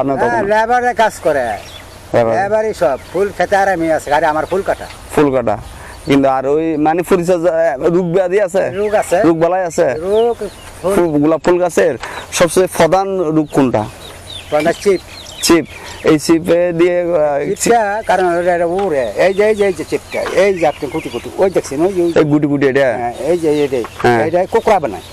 আপনার হ্যাঁ, লেবারে কাজ করে। লেবারই সব। ফুল খেতে আরামই আছে গাড়ি আমার ফুল কাটা। ফুল কাটা। কিন্তু আর ওই মানে পরিচর্যা রোগ ব্যাধি আছে? রোগ আছে। রোগ বালাই আছে? রোগ ফুল। ফুল গোলাপ ফুল গাছের সবচেয়ে প্রধান রোগ কোনটা? মানে চিপ। চিপ। এই চিপে দিয়ে কারণ উড়ে। এই যে এই যে এই যে চিপটা এই যে আপনি কুটি কুটি ওই দেখছেন ওই গুটি গুটি এটা? হ্যাঁ, এই যে এইটাই হ্যাঁ। এইটা কোকড়া বানায়।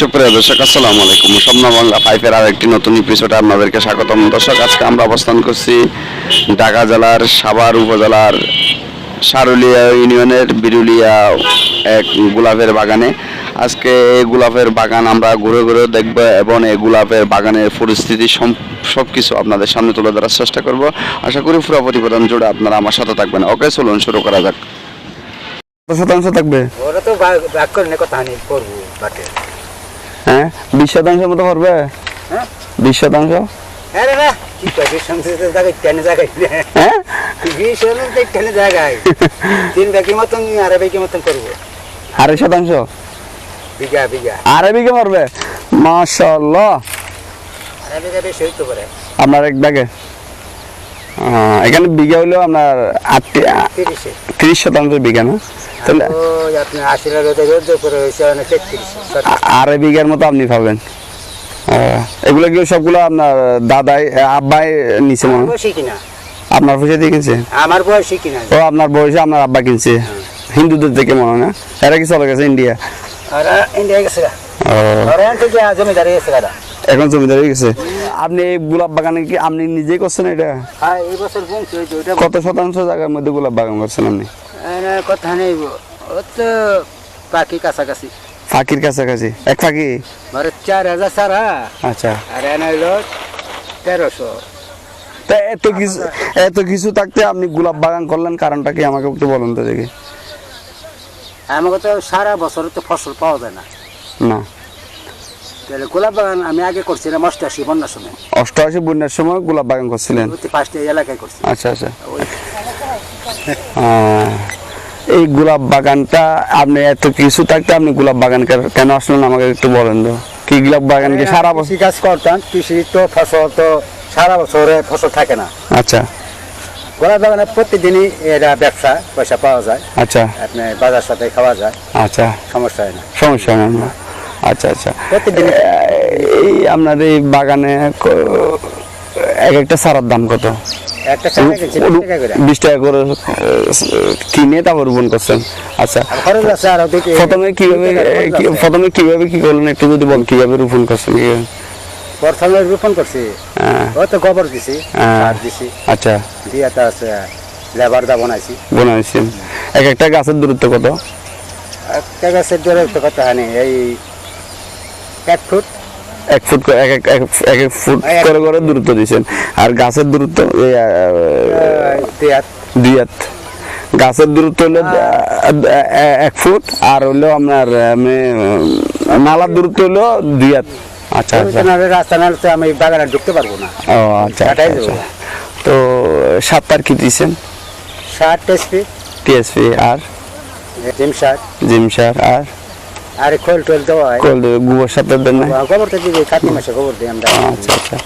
সুপ্রিয় দর্শক আসসালামু আলাইকুম। স্বপ্ন বাংলা পাইপের আর একটি নতুন এপিসোডে আপনাদেরকে স্বাগতম। দর্শক আজকে আমরা অবস্থান করছি ঢাকা জেলার সাভার উপজেলার সারুলিয়া ইউনিয়নের বিরুলিয়া এক গোলাপের বাগানে। আজকে এই গোলাপের বাগান আমরা ঘুরে ঘুরে দেখব এবং এই গোলাপের বাগানের পরিস্থিতি সব কিছু আপনাদের সামনে তুলে ধরার চেষ্টা করব। আশা করি পুরো প্রতিবেদন জুড়ে আপনারা আমার সাথে থাকবেন। ওকে চলুন শুরু করা যাক। শতাংশ থাকবে? ওরা তো করে কথা নেই করব হ্যাঁ? বিশ শতাংশের মতো পারবে হ্যাঁ? বিশ শতাংশ? হ্যাঁ হ্যাঁ? শতাংশ আড়াই শতাংশ? বিঘা আড়াই মাশাল্লাহ আপনার এক ব্যাগে। এখানে বিঘা হলেও আপনার আটটি তিরিশ শতাংশ বিঘা না? আড়াই বিঘার মতো আপনি পাবেন এগুলো কি সবগুলো আপনার দাদাই আব্বাই নিচে মনে হয়? আপনার পয়সা দিয়ে কিনছে? আমার বয়সী কিনা? ও আপনার বয়সে আপনার আব্বা কিনছে। হিন্দুদের থেকে মনে হয় না? এরা কি চলে গেছে ইন্ডিয়া গেছে এখন জমিদারি গেছে এখন জমিদার গেছে। আপনি এই গোলাপ বাগানে কি আপনি নিজেই করছেন এটা? হ্যাঁ কত শতাংশ জায়গার মধ্যে গোলাপ বাগান করছেন আপনি? কথা নেই ও তো পাখি কাছাকাছি। ফাঁকির কাছাকাছি। এক ফাঁকি? মানে চার হাজার সারা। আচ্ছা। আর এনে হইল তেরোশো। তা এত কিছু এত কিছু থাকতে আপনি গোলাপ বাগান করলেন কারণটা কি আমাকে একটু বলুন তো দেখি। আমাকে তো সারা বছর তো ফসল পাওয়া যায় না। না। তাহলে গোলাপ বাগান আমি আগে করছিলাম অষ্টাশি বন্যার সময়। অষ্টআশি বন্যার সময় গোলাপ বাগান করছিলেন? পাঁচটা এলাকায় করছি। আচ্ছা আচ্ছা। ওই এই গোলাপ বাগানটা আপনি এত কিছু থাকতে আপনি গোলাপ বাগান কেন আসলেন? আমাকে একটু বলেন তো। কি গোলাপ বাগান কি সারা বছর কাজ করতাম। কৃষি তো ফসল তো সারা বছরে ফসল থাকে না। আচ্ছা। গোলাপ বাগানে প্রতিদিনই এটা ব্যবসা পয়সা পাওয়া যায়। আচ্ছা। আপনি বাজার সাথে খাওয়া যায়। আচ্ছা। সমস্যা হয় না। সমস্যা নেই না। আচ্ছা আচ্ছা। প্রতিদিন এই আপনার এই বাগানে এক একটা সারার দাম কত? একটা বিশ টাকা করে। কিনে তারপর রোপণ করছেন। আচ্ছা। প্রথমে কীভাবে। প্রথমে কীভাবে কি করলেন? একটু যদি বল কীভাবে রোপণ করছেন? প্রথমে রোপণ করছি। হ্যাঁ, ও তো গোবর দিছি হ্যাঁ। সার দিছি। আচ্ছা। দিয়ে তো আছে লেবার দা বানাইছি। বানাইছেন। এক একটা গাছের দূরত্ব কত? একটা গাছের দূরে তো কথা হয়নি এই এক ফুট। এক ফুট করে এক এক এক- এক ফুট করে করে দূরত্ব দিয়েছেন। আর গাছের দূরত্ব দুই হাত। গাছের দূরত্ব হলো এক ফুট আর হলো আপনার নালার দূরত্ব হলো দুই হাত। আচ্ছা আচ্ছা। রাস্তা নাহলে আমি বাগানে ঢুকতে পারব না। ও আচ্ছা আচ্ছা। আচ্ছা। তো সাতটার কি দিয়েছেন? সার টেসপি। টিএসপি আর? জিম সার। জিম সার আর? আর খোল টোল দেওয়া হয়। দেবে, গোবর সার দেন না? গোবর তো দিবি কার্তিক মাসে গোবর দিই আমরা। আচ্ছা আচ্ছা।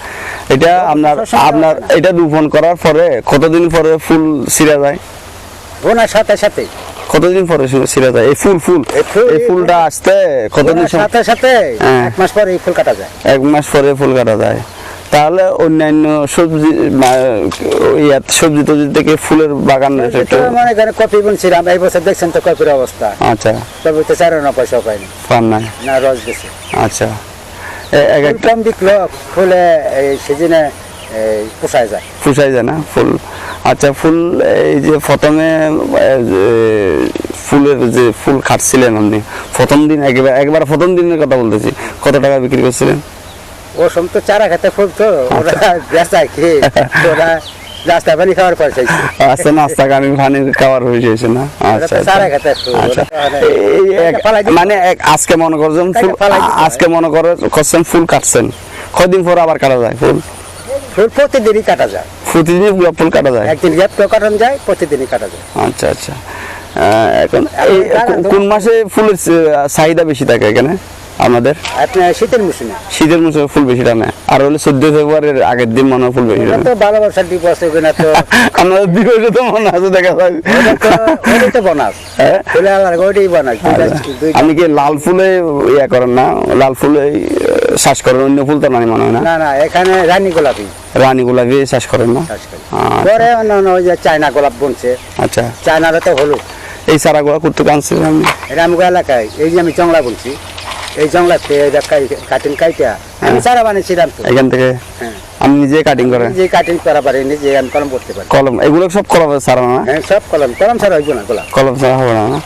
এটা আপনার আপনার এটা রোপণ করার পরে কতদিন পরে ফুল ছিঁড়া যায়? বোনার সাথে সাথে। কতদিন পরে ছিঁড়া যায়? এই ফুল ফুল। এই ফুলটা আসতে কতদিন সাথে সাথে হ্যাঁ। এক মাস পরে এই ফুল কাটা যায়। এক মাস পরে ফুল কাটা যায়। তাহলে অন্যান্য সবজি ইয়াত সবজি টবজি থেকে ফুলের বাগান মানে এখানে কপি বুনছিলাম এই বছর দেখছেন তো কপির অবস্থা। আচ্ছা। তবে তো চার না পয়সা পাইনি। পান নাই? না রস দিছে আচ্ছা। এক একটা কম ফুলে এই সিজনে পোষায় যায়। পুষাই যায় না? ফুল আচ্ছা ফুল এই যে প্রথমে ফুলের যে ফুল খাটছিলেন আপনি প্রথম দিন একবার একবার প্রথম দিনের কথা বলতেছি। কত টাকা বিক্রি করছিলেন? ও তো চারা খেতে ফুল তো ওরা ওরা পানি খাওয়ার পর চাইছে আচ্ছা নাস্তা গানি পানি খাওয়ার হয়ে গেছে না? আচ্ছা আচ্ছা। খেতে ফুল আচ্ছা। মানে আজকে মনে করছেন ফুল। আজকে মনে করে করছেন ফুল কাটছেন। কয়দিন পর আবার কাটা যায় ফুল? ফুল প্রতিদিনই কাটা যায়। প্রতিদিন ফুল কাটা যায়? একদিন গ্যাপ কাটানো যায় প্রতিদিনই কাটা যায়। আচ্ছা আচ্ছা। এখন কোন মাসে ফুলের চাহিদা বেশি থাকে এখানে? আপনার শীতের মৌসুমে? শীতের মৌসুমে ফুল বেশি টানে। আর হলে চোদ্দ ফেব্রুয়ারির আগের দিন মনে ফুল বেশি টানে। তো ভালোবাসার দিবস এগুলো তো আপনাদের দিবসে তো মনে আছে দেখা যায় তো বনাস। হ্যাঁ? দুইটা আপনি কি লাল ফুলে ইয়া করেন না? লাল ফুলে শ্বাস করেন অন্য ফুল তো নাই মনে হয় না? না এখানে রানী গোলাপি। রানী গোলাপি শ্বাস করেন না। আচ্ছা। পরে অন্য অন্য ওই যে চায়না গোলাপ বুনছে। আচ্ছা। চায়নার তো হলুদ। এই চারাগুলো করতে আপনি? এটা আমাকে এলাকায় এই যে আমি জংলা বলছি এই জংলাতে কাটিং কাইটা আমি সারা বানিয়েছিলাম তো। এখান থেকে হ্যাঁ। আপনি নিজে কাটিং করেন যে কাটিং করা পারি নিজে আমি কলম করতে পারি। কলম এগুলো সব না? হ্যাঁ সব কলম কলম হইব না কলম হবে না না?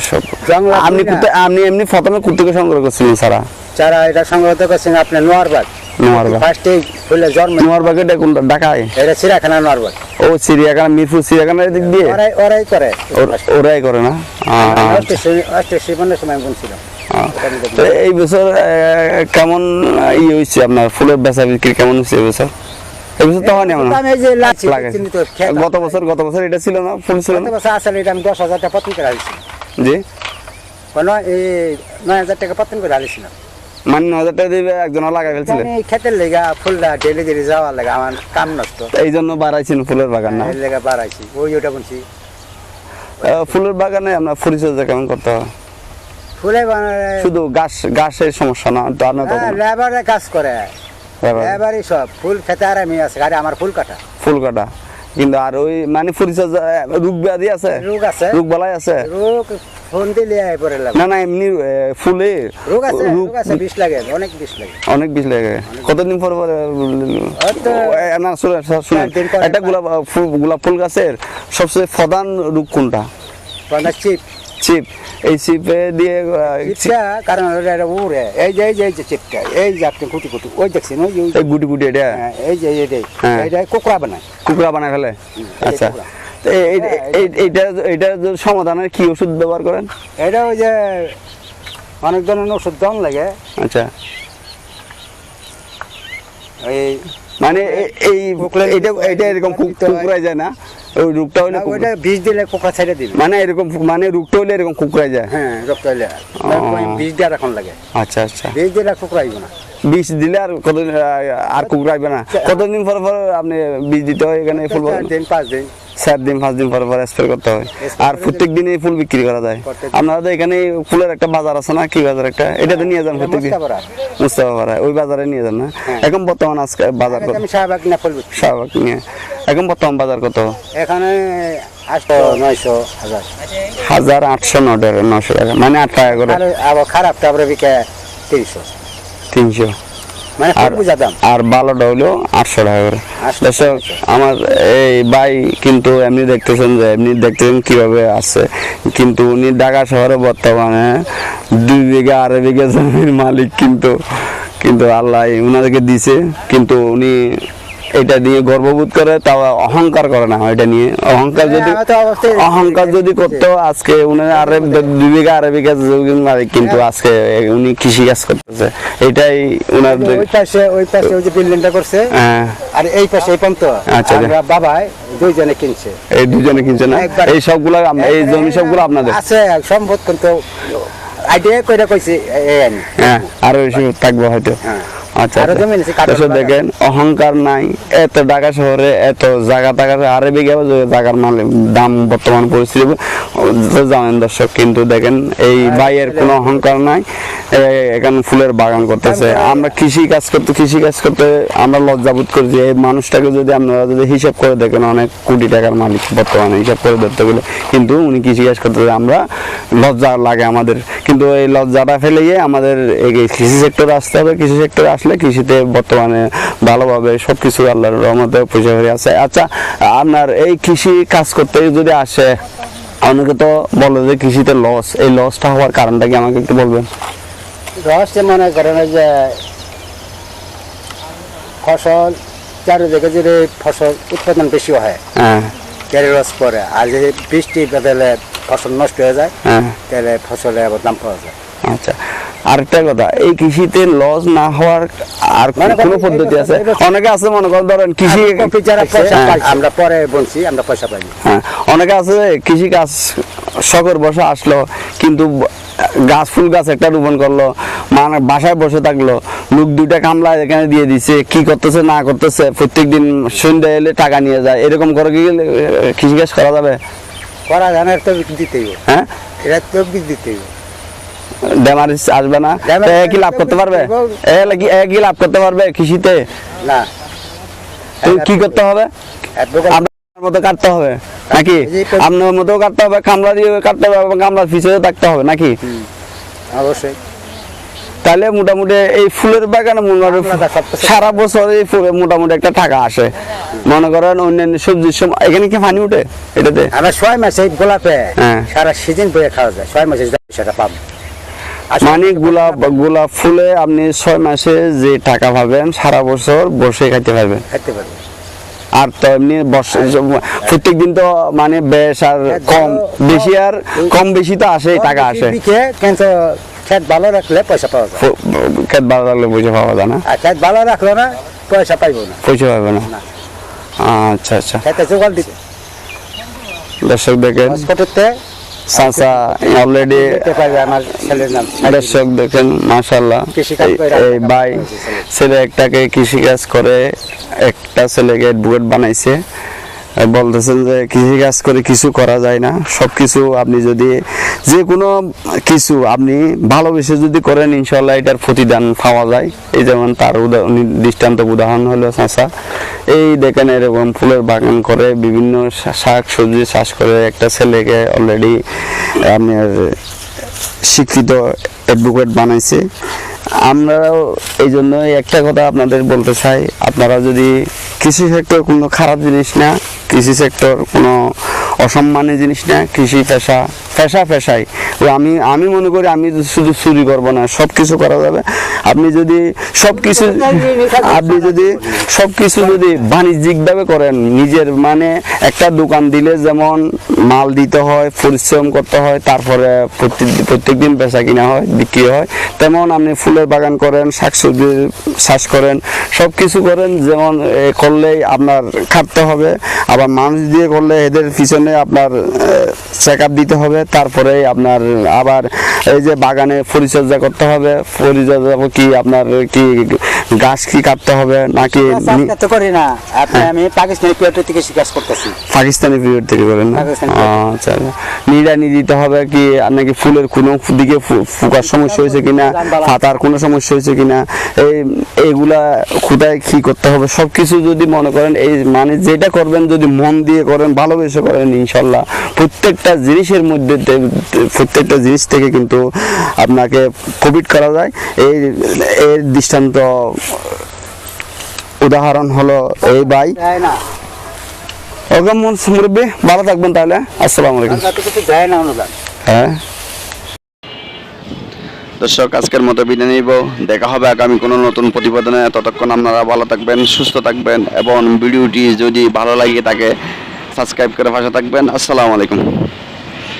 সব জংলা আপনি করি না। কুত্তে আপনি এমনি প্রথমে কুত্তুকে সংগ্রহ করছিলেন সারা যারা এটা সংগ্রহ করছেন আপনার নোয়ারবাগ নোয়ারবাগ। ফার্স্টে ফুলে জন্ম। নোয়ারবাগে দেখুন ঢাকায়? এটা চিড়াখানা নোয়ারবাগ ও চিড়িয়াখানা মিরপুর চিড়িয়াখানার দিক দিয়ে? ওরাই ওরাই করে। ওর- ওরাই করে না? আহ, অষ্টে সময় বুনছিলাম। আহ। তো এই বছর কেমন আহ, ই হয়েছে আপনার? ফুলের বেচা বিক্রি কেমন হচ্ছে এই বছর? তো হয়নি আমার আমি এই যে লাচ্ছি লাগে চিনি তো খেত গত বছর গত বছর এটা ছিল না ফুল ছিল না? বছর আসলে এটা আমি দশ হাজার টাকা পতন করে হারিয়েছি জি। কোনো এই নয় হাজার টাকা পতন করে হারিয়েছিলাম মানে ন হাজার টাকা দিবে একজন খেতের লেগা ফুলটা ডেলি ডেলি যাওয়ার লেগা আমার কাম নষ্ট। এই জন্য বাড়াইছেন ফুলের বাগান না? এর লেগা বাড়াইছি ওই ওটা বলছি ফুলের বাগানে আপনার পরিচর্যা কেমন করতে হয়? ফুলে বানায় শুধু গাছ গাছের সমস্যা না তো তো লেবারে কাজ করে। লেবারই সব। ফুল খেতে আর আমি আছে আরে আমার ফুল কাটা। ফুল কাটা। কিন্তু আর ওই মানে পরিচর্যা রোগ ব্যাধি আছে? রোগ আছে। রোগ বালাই আছে? রোগ ফোন দিলে আয় পরে লাগে না না এমনি ফুলে রোগ আছে রোগ আছে বিষ লাগে অনেক বিষ লাগে। অনেক বেশি লাগে। কতদিন পর পর না শুনেন একদিন একটা গোলাপ ফুল গোলাপ ফুল গাছের সবচেয়ে প্রধান রোগ কোনটা? মানে চিপ চিপ এই চিপে দিয়ে কারণ উড়ে এই যে এই যে এই যে চিপটা এই যে আপনি কুটি কুটি ওই দেখছেন ওই এই গুটি গুটি এটা এই যে হ্যাঁ। কুকুরা বানায় কুকুরা বানায় ফেলে আচ্ছা এইটা এইটা সমাধানের কি ওষুধ ব্যবহার করেন এটা ওই যে অনেক ধরনের ওষুধ দম লাগে আচ্ছা এই মানে এই এইটা এইটা এরকম কুক- কুকুরাই যায় না ওই রোগটা কুকুর- ওইটা বিষ দিলে ছেড়ে দিবে। মানে এরকম মানে রোগটা হইলে এরকম কুকুরাই যায়। হ্যাঁ রক্ত হইলে। বিষ দিয়ে রাখন লাগে। আচ্ছা আচ্ছা। কুকুরা না। বিষ দিলে আর আর কুকুরাইবে না। কতদিন পর পর আপনি বীজ দিতে হয় এখানে ফুল দিন পাঁচ দিন। চার দিন পাঁচ দিন পর পর স্প্রে করতে হয়। আর প্রত্যেক দিন এই ফুল বিক্রি করা যায়। আপনারা তো এখানে ফুলের একটা বাজার আছে না? কি বাজার একটা? এটাতে নিয়ে যান প্রত্যেক দিন। মুস্তাফা ওই বাজারে নিয়ে যান না? এখন বর্তমান আজকে বাজার। শাহবাগ নিয়ে। এখন বর্তমান বাজার কত? এখানে আটশো নয়শো হাজার। হাজার আটশো নশো টাকা। মানে আট টাকা করে। আর আবার খারাপ তারপরে বিকে তিনশো। তিনশো। মানে আর আর ভালোটা হলো আটশো টাকা করে। দর্শক আমার এই ভাই কিন্তু এমনি দেখতেছেন যে এমনি দেখতেছেন কীভাবে আছে কিন্তু উনি ঢাকা শহরে বর্তমানে দুই বিঘা আড়াই বিঘা জমির মালিক কিন্তু কিন্তু আল্লাহ উনাদেরকে দিছে। কিন্তু উনি এটা নিয়ে গর্ববোধ করে তাও অহংকার করে না এটা নিয়ে। অহংকার যদি হ্যাঁ, অহংকার যদি করতো আজকে উনি আরে দুই বিঘা আড়াই বিঘা কিন্তু আজকে উনি কৃষি কাজ করতেছে। এটাই উনার ওই পাশে ওই পাশে ওই যে বিল্ডিংটা করছে হ্যাঁ। আর এই পাশে এই পন্ত। আচ্ছা, আমরা বাবাই দুইজনে কিনছে। এই দুজনে কিনছে না? এই সবগুলো এই জমি সবগুলো আপনাদের? আছে সম্ভব কিন্তু আইডিয়া কইরা কইছি এই আরও থাকব হয়তো। হ্যাঁ। আচ্ছা আচ্ছা। দেখেন অহংকার নাই। এত ঢাকা শহরে এত জায়গা টাকা আরে বিঘা জায়গার মাল দাম বর্তমান পরিস্থিতি। জানেন দর্শক কিন্তু দেখেন এই ভাইয়ের কোনো অহংকার নাই। এখানে ফুলের বাগান করতেছে। আমরা কৃষি কাজ করতে কৃষি কাজ করতে আমরা লজ্জাবোধ করি যে এই মানুষটাকে যদি আপনারা যদি হিসাব করে দেখেন অনেক কোটি টাকার মালিক বর্তমানে হিসাব করে ধরতে গেলে। কিন্তু উনি কৃষি কাজ করতে আমরা লজ্জা লাগে আমাদের। কিন্তু এই লজ্জাটা ফেলে গিয়ে আমাদের এই কৃষি সেক্টরে আসতে হবে কৃষি সেক্টরে আসলে কৃষিতে বর্তমানে ভালোভাবে সব কিছু আল্লাহর রহমতে পয়সা হয়ে আছে। আচ্ছা আপনার এই কৃষি কাজ করতে যদি আসে অনেকে তো বলে যে কৃষিতে লস এই লসটা হওয়ার কারণটা কি আমাকে একটু বলবেন? মনে করেন যে ফসল চারিদিকে যদি ফসল উৎপাদন বেশি হয় হ্যাঁ। ক্যারি রস পরে আর যদি বৃষ্টি বদলে ফসল নষ্ট হয়ে যায় হ্যাঁ। তাহলে ফসলে আবার দাম পাওয়া যায়। আচ্ছা। আরেকটা কথা এই কৃষিতে লস না হওয়ার আর কোনো পদ্ধতি আছে? অনেকে আছে মনে করেন ধরেন কৃষি হ্যাঁ, আমরা পরে বলছি আমরা পয়সা পাই। হ্যাঁ অনেকে আছে কৃষি কাজ শখের বসে আসলো কিন্তু গাছ ফুল গাছ একটা রোপণ করল মানে বাসায় বসে থাকল লোক দুইটা কামলা এখানে দিয়ে দিছে কি করতেছে না করতেছে প্রত্যেকদিন সন্ধ্যা এলে টাকা নিয়ে যায়। এরকম করে কি কৃষিকাজ করা যাবে? করা জানার তো দিতেই হবে। হ্যাঁ? এটা তো দিতেই আসবে না। কি লাভ করতে পারবে? কি লাভ করতে পারবে কৃষিতে? না। কি করতে হবে? আপনার মতো কাটতে হবে নাকি? আপনার মতো কাটতে হবে কামলা দিয়ে কাটতে হবে এবং কামলার পিছনে থাকতে হবে নাকি? অবশ্যই। তাহলে মোটামুটি এই ফুলের বাগানে সারা বছর এই ফুলে মোটামুটি একটা টাকা আসে। মনে করেন অন্যান্য সবজির সময় এখানে কি পানি উঠে এটাতে? আমরা ছয় মাসে গোলাপে হ্যাঁ। সারা সিজন বয়ে খাওয়া যায়। ছয় মাসে সেটা পাবো। মানে গোলাপ গোলাপ ফুলে আপনি ছয় মাসে যে টাকা পাবেন সারা বছর বসে খাইতে পারবেন। খাইতে আর তো এমনি প্রত্যেক দিন তো মানে বেশ আর কম বেশি আর কম বেশি তো আসেই টাকা আসে। খেত ভালো রাখলে পয়সা পাওয়া যায়। খেত ভালো লাগলে পয়সা পাওয়া যায় না? আর খেত ভালো রাখল না পয়সা পাইবো না। পয়সা পাবে না। আচ্ছা আচ্ছা। খেতে জোগাল দিতে দর্শক দেখেন। চাচা অলরেডি দর্শক দেখেন মাশাল্লাহ এই ভাই ছেলে একটাকে কৃষিকাজ করে একটা ছেলেকে বুয়েট বানাইছে। বলতেছেন যে কৃষিকাজ করে কিছু করা যায় না। সব কিছু আপনি যদি, যে কোনো কিছু আপনি ভালোবেসে যদি করেন ইনশাল্লাহ এটার প্রতিদান পাওয়া যায়। এই যেমন তার দৃষ্টান্ত উদাহরণ হলো চাষা। এই দেখেন এরকম ফুলের বাগান করে, বিভিন্ন শাক সবজি চাষ করে, একটা ছেলেকে অলরেডি আপনার শিক্ষিত অ্যাডভোকেট বানাইছে। আমরাও এই জন্য একটা কথা আপনাদের বলতে চাই। আপনারা যদি কৃষি সেক্টর কোনো খারাপ জিনিস না কৃষি সেক্টর কোনো অসম্মানের জিনিস না কৃষি পেশা পেশা পেশাই। আমি আমি মনে করি আমি শুধু চুরি করব না সব কিছু করা যাবে। আপনি যদি সব কিছু আপনি যদি সব কিছু যদি বাণিজ্যিকভাবে করেন, নিজের মানে একটা দোকান দিলে যেমন মাল দিতে হয়, পরিশ্রম করতে হয়, তারপরে প্রত্যেক প্রত্যেক দিন বেচা কিনা হয়, বিক্রি হয়, তেমন আপনি ফুলের বাগান করেন, শাকসবজি চাষ করেন সব কিছু করেন, যেমন করলেই আপনার খাটতে হবে, আবার মানুষ দিয়ে করলে এদের পিছনে আপনার চেক দিতে হবে তারপরে আপনার আবার এই যে বাগানে পরিচর্যা করতে হবে। পরিচর্যা কি আপনার কি গাছ কি কাটতে হবে নাকি তো করি না। আপনি আমি পাকিস্তানি পিওর থেকে শিকার করতেছি। পাকিস্তানি পিরিয়ড থেকে করেন না? আচ্ছা নিড়ানি দিতে হবে কি নাকি ফুলের কোনো দিকে ফুকার সমস্যা হয়েছে কিনা? পাতার কোনো সমস্যা হয়েছে কিনা? এই এইগুলা কোথায় কি করতে হবে? সব কিছু যদি মনে করেন এই মানে যেটা করবেন যদি মন দিয়ে করেন ভালোবেসে করেন ইনশাল্লাহ। প্রত্যেকটা জিনিসের মধ্যে প্রত্যেকটা জিনিস থেকে কিন্তু আপনাকে প্রফিট করা যায়। এই, এর দৃষ্টান্ত, উদাহরণ হলো এই দেয় না মুরব্বী, ভালো থাকবেন তাহলে। আসসালামু আলাইকুম। হ্যাঁ। দর্শক, আজকের মতো বিদায় নিব। দেখা হবে আগামী কোনো নতুন প্রতিবেদনে। ততক্ষণ আপনারা ভালো থাকবেন, সুস্থ থাকবেন এবং ভিডিওটি যদি ভালো লাগে থাকে সাবস্ক্রাইব করে পাশে থাকবেন। আসসালামু আলাইকুম।